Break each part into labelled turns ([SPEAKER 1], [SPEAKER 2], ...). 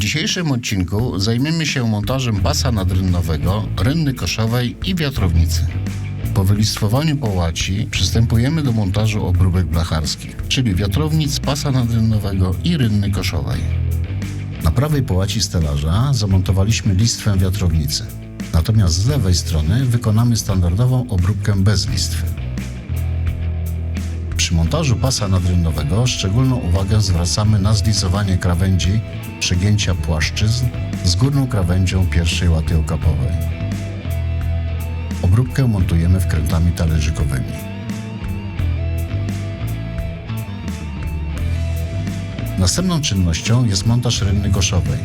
[SPEAKER 1] W dzisiejszym odcinku zajmiemy się montażem pasa nadrynnowego, rynny koszowej i wiatrownicy. Po wylistwowaniu połaci przystępujemy do montażu obróbek blacharskich, czyli wiatrownic, pasa nadrynnowego i rynny koszowej. Na prawej połaci stelaża zamontowaliśmy listwę wiatrownicy, natomiast z lewej strony wykonamy standardową obróbkę bez listwy. Przy montażu pasa nadrynnowego szczególną uwagę zwracamy na zlizowanie krawędzi przegięcia płaszczyzn z górną krawędzią pierwszej łaty okapowej. Obróbkę montujemy wkrętami talerzykowymi. Następną czynnością jest montaż rynny koszowej.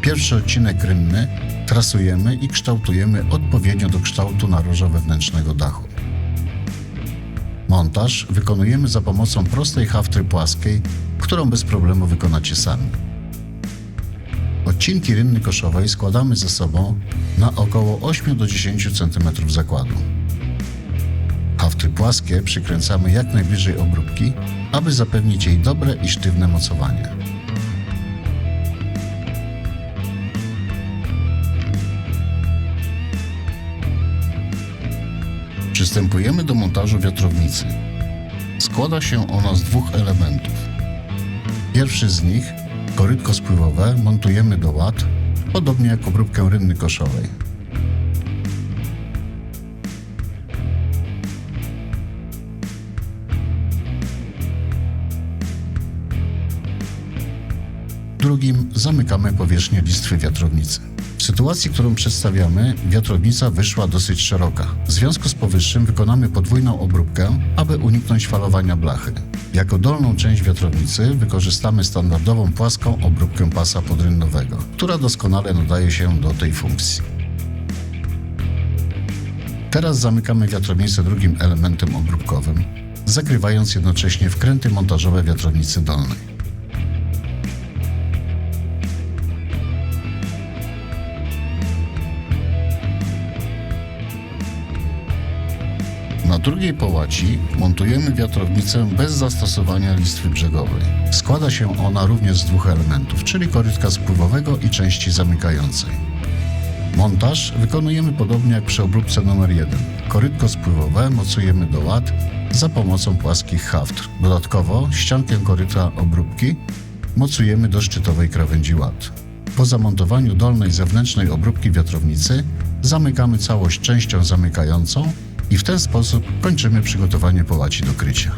[SPEAKER 1] Pierwszy odcinek rynny trasujemy i kształtujemy odpowiednio do kształtu naroża wewnętrznego dachu. Montaż wykonujemy za pomocą prostej haftry płaskiej, którą bez problemu wykonacie sami. Odcinki rynny koszowej składamy ze sobą na około 8 do 10 cm zakładu. Haftry płaskie przykręcamy jak najbliżej obróbki, aby zapewnić jej dobre i sztywne mocowanie. Przystępujemy do montażu wiatrownicy. Składa się ona z dwóch elementów. Pierwszy z nich, korytko spływowe, montujemy do ład, podobnie jak obróbkę rynny koszowej. Drugim zamykamy powierzchnię listwy wiatrownicy. Sytuacji, którą przedstawiamy, wiatrownica wyszła dosyć szeroka. W związku z powyższym wykonamy podwójną obróbkę, aby uniknąć falowania blachy. Jako dolną część wiatrownicy wykorzystamy standardową płaską obróbkę pasa podrynnowego, która doskonale nadaje się do tej funkcji. Teraz zamykamy wiatrownicę drugim elementem obróbkowym, zakrywając jednocześnie wkręty montażowe wiatrownicy dolnej. Drugiej połaci montujemy wiatrownicę bez zastosowania listwy brzegowej. Składa się ona również z dwóch elementów, czyli korytka spływowego i części zamykającej. Montaż wykonujemy podobnie jak przy obróbce numer 1. Korytko spływowe mocujemy do ład za pomocą płaskich haftr. Dodatkowo ściankę koryta obróbki mocujemy do szczytowej krawędzi ład. Po zamontowaniu dolnej zewnętrznej obróbki wiatrownicy zamykamy całość częścią zamykającą i w ten sposób kończymy przygotowanie połaci do krycia.